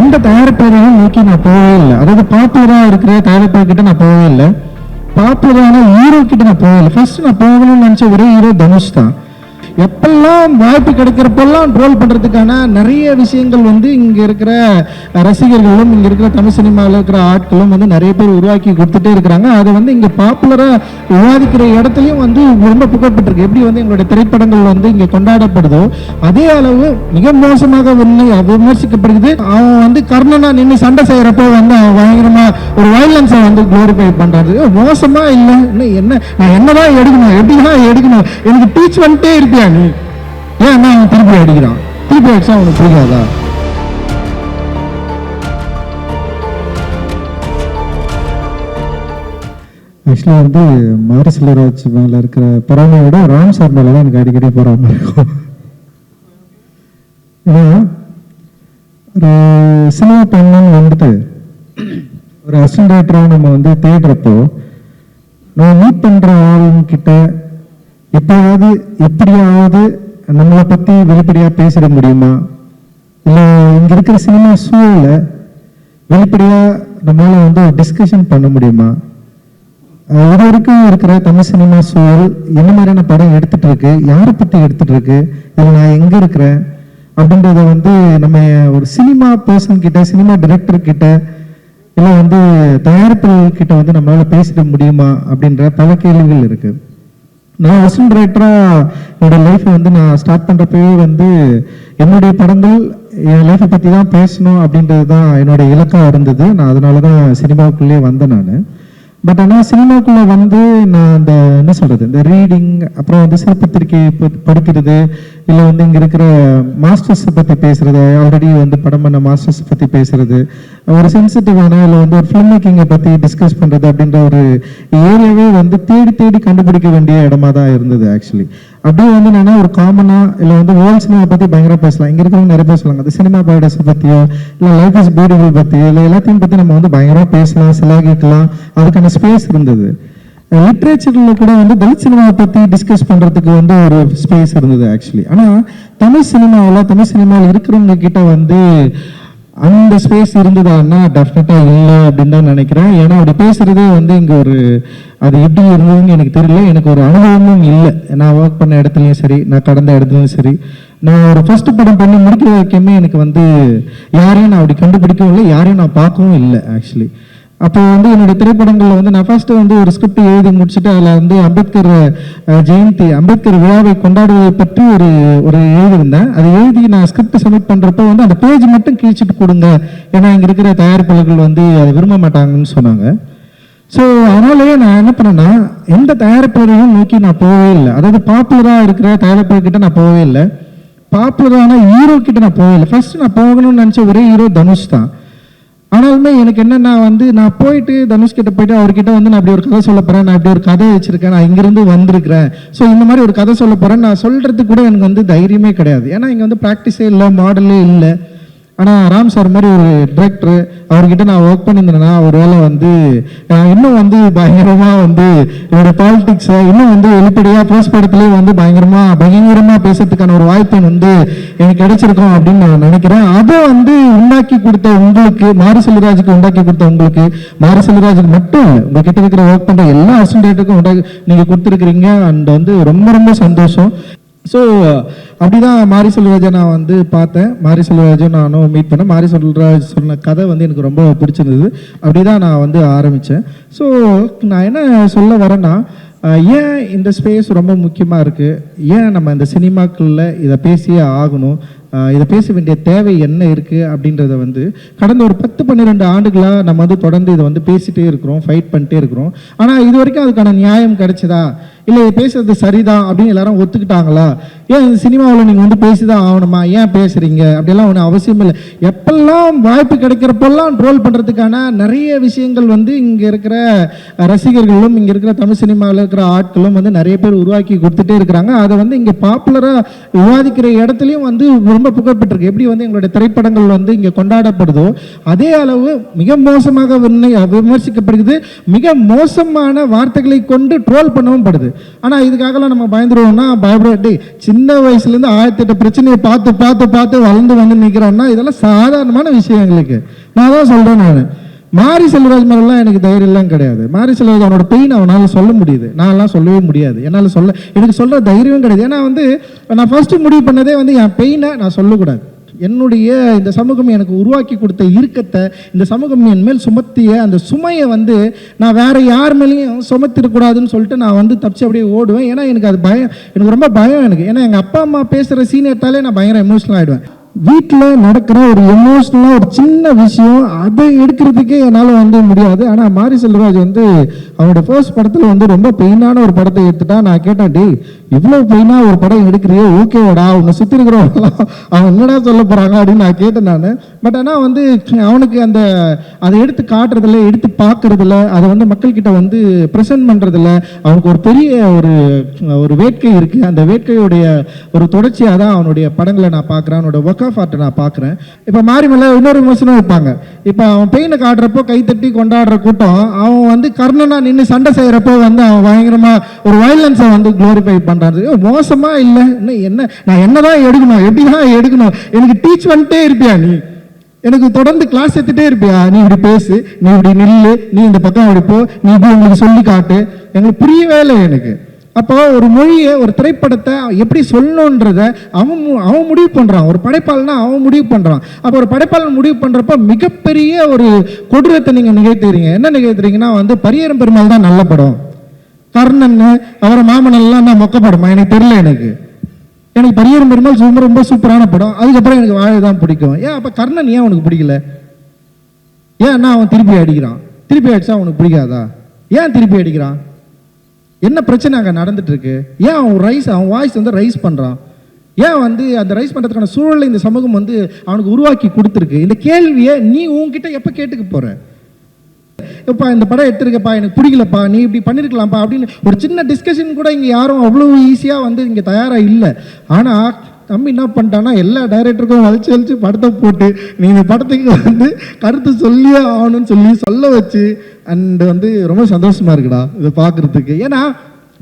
எந்த தயாரிப்பாளரையும் நோக்கி நான் போகவே இல்லை. அதாவது பாப்புலராக இருக்கிற தயாரிப்பாளர் கிட்ட நான் போகவே இல்லை. பாப்புலரான ஹீரோ கிட்ட நான் போகவே இல்லை. ஃபர்ஸ்ட் நான் போகணும்னு நினச்ச ஒரே ஹீரோ தனுஷ் தான். எப்பெல்லாம் வாய்ப்பு கிடைக்கிறப்பெல்லாம் ட்ரோல் பண்ணுறதுக்கான நிறைய விஷயங்கள் வந்து இங்கே இருக்கிற ரசிகர்களும் இங்கே இருக்கிற தமிழ் சினிமாவில் இருக்கிற ஆட்களும் வந்து நிறைய பேர் உருவாக்கி கொடுத்துட்டே இருக்கிறாங்க. அதை வந்து இங்கே பாப்புலராக விவாதிக்கிற இடத்துலையும் வந்து ரொம்ப புகழ்பெற்றிருக்கு. எப்படி வந்து எங்களுடைய திரைப்படங்கள் வந்து இங்கே கொண்டாடப்படுதோ அதே அளவு மிக மோசமாக வந்து விமர்சிக்கப்படுகிறது. அவன் வந்து கர்ணனா நின்று சண்டை செய்கிறப்போ வந்து அவன் பயங்கரமாக ஒரு வயலன்ஸை வந்து குளோரிஃபை பண்ணுறது மோசமாக இல்லை இல்லை? என்ன நான் என்னதான் எடுக்கணும்? எப்படிதான் எடுக்கணும்? எனக்கு டீச் பண்ணிட்டே இருப்பியா நீ? ஏன் அண்ணா அவன் திருப்பி அடிக்கிறான்? திருப்பி அடிச்சா அவனுக்கு புரியாதா? ஆக்சுவலாக வந்து மாரி செல்வராஜ் மேலே இருக்கிற பொறாமையோட ராம் சார் மேலே தான் எனக்கு அடிக்கடி பொறாமை இருக்கும். ஏன்னா ஒரு சினிமா பண்ணணும்னு வந்துட்டு ஒரு அசிஸ்டன்ட் நம்ம வந்து தேடுறப்போ நம்ம மீட் பண்ணுற ஆளுங்கிட்ட எப்பயாவது எப்படியாவது நம்மளை பற்றி வெளிப்படையாக பேசிட முடியுமா? இல்லை இங்கே இருக்கிற சினிமா சூழலை வெளிப்படையாக நம்மளால் வந்து டிஸ்கஷன் பண்ண முடியுமா? இது வரைக்கும் இருக்கிற தமிழ் சினிமா சூழல் என்ன மாதிரியான படம் எடுத்துட்டு இருக்கு யாரை பற்றி எடுத்துட்டு இருக்கு இதில் நான் எங்கே இருக்கிறேன் அப்படின்றத வந்து நம்ம ஒரு சினிமா பர்சன் கிட்ட சினிமா டிரெக்டர் கிட்ட இல்லை வந்து தயாரிப்பாளர்கிட்ட வந்து நம்மளால் பேசிட முடியுமா அப்படின்ற பல கேள்விகள் இருக்கு. நான் அசிஸ்டன்ட் டைரக்டராக என்னோட லைஃப்பை வந்து நான் ஸ்டார்ட் பண்ணுறப்பவே வந்து என்னுடைய படங்கள் என் லைஃப்பை பற்றி தான் பேசணும் அப்படின்றது தான் என்னோட இலக்காக இருந்தது. நான் அதனால தான் சினிமாவுக்குள்ளேயே வந்தேன் நான். பட் ஆனால் சினிமாக்குள்ளே வந்து நான் அந்த என்ன சொல்கிறது இந்த ரீடிங் அப்புறம் வந்து சிறப்பத்திரிக்கை படிக்கிறது இல்லை வந்து இங்கே இருக்கிற மாஸ்டர்ஸை பற்றி பேசுகிறது ஆல்ரெடி வந்து படம் பண்ண மாஸ்டர்ஸ் பற்றி பேசுகிறது ஒரு சென்சிட்டிவான இல்லை வந்து ஒரு ஃபிலிம் மேக்கிங்கை பற்றி டிஸ்கஸ் பண்ணுறது அப்படின்ற ஒரு ஏரியாவே வந்து தேடி தேடி கண்டுபிடிக்க வேண்டிய இடமா தான் இருந்தது ஆக்சுவலி அப்படியே வந்து என்னன்னா ஒரு காமனாக இல்லை வந்து வேர்ல்ட் சினிமா பற்றி பயங்கரம் பேசலாம். இங்கே இருக்கிறவங்க நிறைய பேர் சொல்லுவாங்க அந்த சினிமா பயோடஸை பற்றியோ இல்லை லைஃப் இஸ் பியூட்டிஃபுல் பற்றியோ இல்லை எல்லாத்தையும் பற்றி நம்ம வந்து பயங்கரமாக பேசலாம் சிலாகிக்கலாம் அதுக்கான ஸ்பேஸ் இருந்தது. லிட்ரேச்சரில் கூட வந்து தலித் சினிமாவை பற்றி டிஸ்கஸ் பண்ணுறதுக்கு வந்து ஒரு ஸ்பேஸ் இருந்தது ஆக்சுவலி ஆனால் தமிழ் சினிமாவில் தமிழ் சினிமாவில் இருக்கிறவங்க கிட்ட வந்து அந்த ஸ்பேஸ் இருந்ததான்னா டெஃபினட்டா இல்லை அப்படின்னு தான் நினைக்கிறேன். ஏன்னா அப்படி பேசுறதே வந்து இங்க ஒரு அது எப்படி இருந்ததுன்னு எனக்கு தெரியல. எனக்கு ஒரு அனுபவமும் இல்லை. நான் ஒர்க் பண்ண இடத்துலையும் சரி நான் கடந்த இடத்துலையும் சரி. நான் ஒரு ஃபர்ஸ்ட் படம் பண்ணி முடிக்கிற வரைக்குமே எனக்கு வந்து யாரையும் நான் அப்படி கண்டுபிடிக்கவும் இல்லை யாரையும் நான் பார்க்கவும் இல்லை ஆக்சுவலி அப்போ வந்து என்னுடைய திரைப்படங்களில் வந்து நான் ஃபஸ்ட்டு வந்து ஒரு ஸ்கிரிப்ட் எழுதி முடிச்சுட்டு அதில் வந்து அம்பேத்கர் ஜெயந்தி அம்பேத்கர் விழாவை கொண்டாடுவதை பற்றி ஒரு ஒரு எழுதியிருந்தேன். அதை எழுதி நான் ஸ்கிரிப்ட் சப்மிட் பண்ணுறப்போ வந்து அந்த பேஜ் மட்டும் கிழிச்சிட்டு கொடுங்க. ஏன்னா இங்கே இருக்கிற தயாரிப்பாளர்கள் வந்து அதை விரும்ப மாட்டாங்கன்னு சொன்னாங்க. ஸோ அதனாலயே நான் என்ன பண்ணேன்னா எந்த தயாரிப்பாளரையும் நோக்கி நான் போகவே இல்லை. அதாவது பாப்புலராக இருக்கிற தயாரிப்பாளர்கிட்ட நான் போகவே இல்லை. பாப்புலரான ஹீரோ கிட்ட நான் போகவே இல்லை. ஃபர்ஸ்ட் நான் போகணும்னு நினச்ச ஒரே ஹீரோ தனுஷ் தான். ஆனாலுமே எனக்கு என்னென்னா வந்து நான் போயிட்டு தனுஷ்கிட்ட போயிட்டு அவர்கிட்ட வந்து நான் இப்படி ஒரு கதை சொல்ல போகிறேன் நான் இப்படி ஒரு கதை வச்சிருக்கேன் நான் இங்கேருந்து வந்திருக்கிறேன். ஸோ இந்த மாதிரி ஒரு கதை சொல்ல போகிறேன் நான் சொல்கிறதுக்கு கூட எனக்கு வந்து தைரியமே கிடையாது. ஏன்னா இங்கே வந்து ப்ராக்டிஸே இல்லை மாடலே இல்லை. ஆனால் ராம் சார் மாதிரி ஒரு டிரெக்டர் அவர்கிட்ட நான் ஒர்க் பண்ணியிருந்தேன்னா ஒரு வேளை வந்து இன்னும் வந்து பயங்கரமாக வந்து என்னோட பாலிடிக்ஸை இன்னும் வந்து வெளிப்படையாக போஸ்ட் படத்துலேயே வந்து பயங்கரமாக பயங்கரமாக பேசுறதுக்கான ஒரு வாய்ப்பு வந்து எனக்கு கிடைச்சிருக்கோம் அப்படின்னு நான் நினைக்கிறேன். அதை வந்து உண்டாக்கி கொடுத்த உங்களுக்கு மாரி செல்வராஜுக்கு உண்டாக்கி கொடுத்த உங்களுக்கு மாரி செல்வராஜுக்கு மட்டும் உங்ககிட்ட இருக்கிற ஒர்க் பண்ணுற எல்லா அசன்டேட்டுக்கும் உண்டாக்கி நீங்கள் கொடுத்துருக்குறீங்க. அண்ட் வந்து ரொம்ப ரொம்ப சந்தோஷம். ஸோ அப்படிதான் மாரி செல்வராஜை நான் வந்து பார்த்தேன். மாரி செல்வராஜும் நானும் மீட் பண்ணேன் மாரி செல்வராஜ் சொன்ன கதை வந்து எனக்கு ரொம்ப பிடிச்சிருந்தது. அப்படிதான் நான் வந்து ஆரம்பித்தேன் ஸோ நான் என்ன சொல்ல வரேன்னா ஏன் இந்த ஸ்பேஸ் ரொம்ப முக்கியமாக இருக்குது ஏன் நம்ம இந்த சினிமாக்களில் இதை பேசியே ஆகணும்? இதை பேச வேண்டிய தேவை என்ன இருக்குது அப்படின்றத வந்து கடந்த ஒரு பத்து பன்னிரெண்டு ஆண்டுகளாக நம்ம வந்து தொடர்ந்து இதை வந்து பேசிகிட்டே இருக்கிறோம் ஃபைட் பண்ணிட்டே இருக்கிறோம். ஆனால் இது வரைக்கும் அதுக்கான நியாயம் கிடைச்சதா? இல்லை பேசுறது சரிதான் அப்படின்னு எல்லாரும் ஒத்துக்கிட்டாங்களா? ஏன் இந்த சினிமாவில் நீங்கள் வந்து பேசி தான் ஆகணுமா? ஏன் பேசுகிறீங்க அப்படிலாம் ஒன்றும் அவசியம் இல்லை. எப்பெல்லாம் வாய்ப்பு கிடைக்கிறப்பெல்லாம் ட்ரோல் பண்ணுறதுக்கான நிறைய விஷயங்கள் வந்து இங்கே இருக்கிற ரசிகர்களும் இங்கே இருக்கிற தமிழ் சினிமாவில் இருக்கிற ஆட்களும் வந்து நிறைய பேர் உருவாக்கி கொடுத்துட்டே இருக்கிறாங்க. அதை வந்து இங்கே பாப்புலராக விவாதிக்கிற இடத்துலையும் வந்து ரொம்ப புகழ்பெற்றிருக்கு. எப்படி வந்து எங்களுடைய திரைப்படங்கள் வந்து இங்கே கொண்டாடப்படுதோ அதே அளவு மிக மோசமாக விமர்சிக்கப்படுகிறது. மிக மோசமான வார்த்தைகளை கொண்டு ட்ரோல் பண்ணவும் படுது. ஆனால் இதுக்காகலாம் நம்ம பயந்துருவோம்னா பயப்பட சின்ன வயசுலேருந்து ஆயிரத்தி எட்டு பிரச்சனையை பார்த்து பார்த்து பார்த்து வளர்ந்து வந்து நிற்கிறோன்னா இதெல்லாம் சாதாரணமான விஷயம் எங்களுக்கு. நான் தான் சொல்கிறேன் நான். மாரி செல்வராஜ் மேலாம் எனக்கு தைரியம்லாம் கிடையாது. மாரி செல்வராஜ் அவனோட பெயின் அவனால் சொல்ல முடியுது. நான்லாம் சொல்லவே முடியாது. என்னால் சொல்ல எனக்கு சொல்கிற தைரியம் கிடையாது. ஏன்னா வந்து நான் ஃபஸ்ட்டு முடிவு பண்ணதே வந்து என் பெயினை நான் சொல்லக்கூடாது. என்னுடைய இந்த சமூகம் எனக்கு உருவாக்கி கொடுத்த இறுக்கத்தை இந்த சமூகம் என் மேல் சுமத்திய அந்த சுமையை வந்து நான் வேற யார் மேலேயும் சுமத்திடக்கூடாதுன்னு சொல்லிட்டு நான் வந்து தப்பிச்சு அப்படியே ஓடுவேன். ஏன்னா எனக்கு அது பயம் எனக்கு ரொம்ப பயம் எனக்கு. ஏன்னா எங்கள் அப்பா அம்மா பேசுகிற சீன் நான் பயங்கர எமோஷனல் ஆகிடுவேன் வீட்டில் நடக்கிற ஒரு எமோஷ்னலாக ஒரு சின்ன விஷயம் அதை எடுக்கிறதுக்கே என்னால் வந்து முடியாது. ஆனால் மாரி செல்வராஜ் வந்து அவனோட ஃபர்ஸ்ட் படத்தில் வந்து ரொம்ப பெயினான ஒரு படத்தை எடுத்துட்டா நான் கேட்டேன் டேய் இவ்வளோ பெயினாக ஒரு படம் எடுக்கிறியோ ஓகேவாடா உன்னை சுற்றி இருக்கிறவங்களாம் அவன் என்னடா சொல்ல போகிறாங்க அப்படின்னு நான் கேட்டேன் நான். பட் ஆனால் வந்து அவனுக்கு அந்த அதை எடுத்து காட்டுறதில்ல எடுத்து பார்க்குறதில்ல அதை வந்து மக்கள்கிட்ட வந்து ப்ரெசென்ட் பண்ணுறதில்ல அவனுக்கு ஒரு பெரிய ஒரு ஒரு வேட்கை இருக்குது அந்த வேட்கையுடைய ஒரு தொடர்ச்சியாக தான் அவனுடைய படங்களை நான் பார்க்குறேன். அவனோட ஒர்க் ஆஃப் ஆர்ட்டை நான் பார்க்குறேன். இப்போ மாரிமலை இன்னொரு விமர்சனம் வைப்பாங்க. இப்போ அவன் பெயினை காட்டுறப்போ கைத்தட்டி கொண்டாடுற கூட்டம் அவன் வந்து கர்ணனா நின்று சண்டை செய்கிறப்போ வந்து அவன் பயங்கரமாக ஒரு வயலன்ஸை வந்து க்ளோரிஃபை பண்ணுறது மோசமாக இல்லை. இன்னும் என்ன நான் என்னதான் எடுக்கணும் எப்படி தான் எடுக்கணும்? எனக்கு டீச் பண்ணிட்டே இருப்பியா நீ? எனக்கு தொடர்ந்து கிளாஸ் எடுத்துகிட்டே இருப்பியா? நீ இப்படி பேசு நீ இப்படி நில்லு நீ இந்த பக்கம் அப்படி போ நீ இப்படி உங்களுக்கு சொல்லி காட்டு. எங்களுக்கு புரியவே இல்லை எனக்கு. அப்போ ஒரு மொழியை ஒரு திரைப்படத்தை எப்படி சொல்லணுன்றத அவன் அவன் முடிவு பண்ணுறான் ஒரு படைப்பாளனா அவன் முடிவு பண்ணுறான் அப்போ ஒரு படைப்பாளன் முடிவு பண்ணுறப்ப மிகப்பெரிய ஒரு கொடூரத்தை நீங்கள் நிகழ்த்துறீங்க. என்ன நிகழ்த்துறீங்கன்னா வந்து பரியரம் பெருமாள் தான் நல்ல படம். கர்ணன் அவரை மாமனெல்லாம் நான் மொக்க படமா? எனக்கு தெரியல எனக்கு. எனக்கு பரியரும் பெருமாள் ரொம்ப ரொம்ப சூப்பரான படம். அதுக்கப்புறம் எனக்கு வாழை தான் பிடிக்கும். ஏன் அப்போ கர்ணன் ஏன் உனக்கு பிடிக்கல? ஏன் அவன் திருப்பி அடிக்கிறான். திருப்பி அடிச்சா அவனுக்கு பிடிக்காதா? ஏன் திருப்பி அடிக்கிறான்? என்ன பிரச்சனை அங்கே நடந்துட்டு இருக்கு? ஏன் அவன் ரைஸ் அவன் வாய்ஸ் வந்து ரைஸ் பண்ணுறான் ஏன் வந்து அந்த ரைஸ் பண்ணுறதுக்கான சூழலை இந்த சமூகம் வந்து அவனுக்கு உருவாக்கி கொடுத்துருக்கு? இந்த கேள்வியை நீ உன்கிட்ட எப்போ கேட்டுக்க போற? இப்போ இந்த படம் எடுத்துருக்கப்பா எனக்கு பிடிக்கலப்பா நீ இப்படி பண்ணியிருக்கலாம்ப்பா அப்படின்னு ஒரு சின்ன டிஸ்கஷன் கூட இங்கே யாரும் அவ்வளோ ஈஸியாக வந்து இங்கே தயாராக இல்லை. ஆனால் தம்பி என்ன பண்ணிட்டான்னா எல்லா டைரக்டருக்கும் வளைச்சு வளைச்சு படத்தை போட்டு நீ இந்த படத்துக்கு வந்து கருத்து சொல்லியே ஆகணும்னு சொல்லி சொல்ல வச்சு அண்டு வந்து ரொம்ப சந்தோஷமா இருக்குடா இதை பார்க்குறதுக்கு. ஏன்னா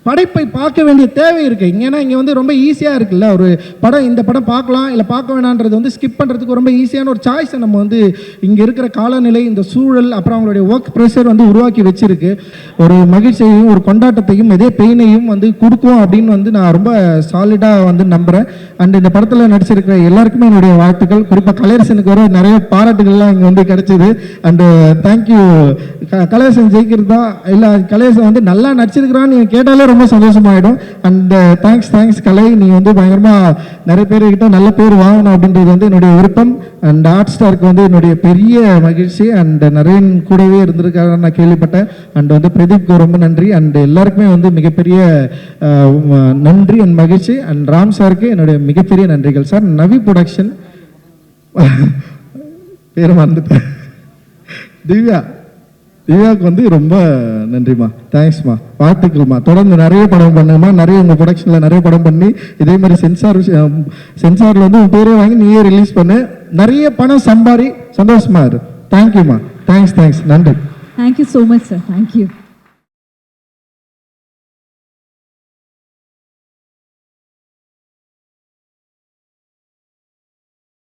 படைப்பை பார்க்க வேண்டிய தேவை இருக்குது ஏன்னா இங்கே வந்து ரொம்ப ஈஸியாக இருக்குல்ல. ஒரு படம் இந்த படம் பார்க்கலாம் இல்லை பார்க்க வேணான்றது வந்து ஸ்கிப் பண்ணுறதுக்கு ரொம்ப ஈஸியான ஒரு சாய்ஸை நம்ம வந்து இங்கே இருக்கிற காலநிலை இந்த சூழல் அப்புறம் அவங்களுடைய ஒர்க் ப்ரெஷர் வந்து உருவாக்கி வச்சிருக்கு. ஒரு மகிழ்ச்சியையும் ஒரு கொண்டாட்டத்தையும் இதே பெயினையும் வந்து கொடுக்கும் அப்படின்னு வந்து நான் ரொம்ப சாலிடாக வந்து நம்புகிறேன் அண்ட் இந்த படத்தில் நடிச்சிருக்கிற எல்லாருக்குமே என்னுடைய வாழ்த்துக்கள். குறிப்பாக கலையரசனுக்கு வர நிறைய பாராட்டுகள்லாம் இங்கே வந்து கிடைச்சிது. அண்டு தேங்க்யூ கலையரசன் ஜெயிக்கிறது? தான் இல்லை கலையரசன் வந்து நல்லா நடிச்சிருக்கிறான்னு நீங்க கேட்டாலே ரொம்ப சந்தோஷமாயிடும். And thanks thanks Kalai. நீ வந்து பயங்கரமாக நிறைய பேர்கிட்ட நல்ல பேர் வாங்கணும் அப்படின்றது வந்து என்னுடைய விருப்பம். அண்ட் ஆர்ட் ஸ்டாருக்கு வந்து என்னுடைய பெரிய மகிழ்ச்சி. அண்ட் நரேன் கூடவே இருந்திருக்காரு நான் கேள்விப்பட்டேன். அண்ட் வந்து பிரதீப்க்கு ரொம்ப நன்றி. அண்ட் எல்லாருக்குமே வந்து மிகப்பெரிய நன்றி அண்ட் மகிழ்ச்சி. அண்ட் ராம் சாருக்கு என்னுடைய மிகப்பெரிய நன்றிகள். சார் நவி ப்ரொடக்ஷன். பேரை மறந்துட்டேன். திவ்யா. திவ்யாவுக்கு வந்து ரொம்ப நன்றிம்மா. தேங்க்ஸ்மா வாழ்த்துக்கள்மா. தொடர்ந்து நிறைய படம் பண்ணுமா நிறைய உங்கள் ப்ரொடக்ஷனில் நிறைய படம் பண்ணி இதே மாதிரி சென்சார் சென்சாரில் வந்து உன் பேரே வாங்கி நீயே ரிலீஸ் பண்ணு. நிறைய பணம் சம்பாரி சந்தோஷமா இரு. தேங்க்யூம்மா தேங்க்ஸ் தேங்க்ஸ் நன்றி. Thank you so much sir thank you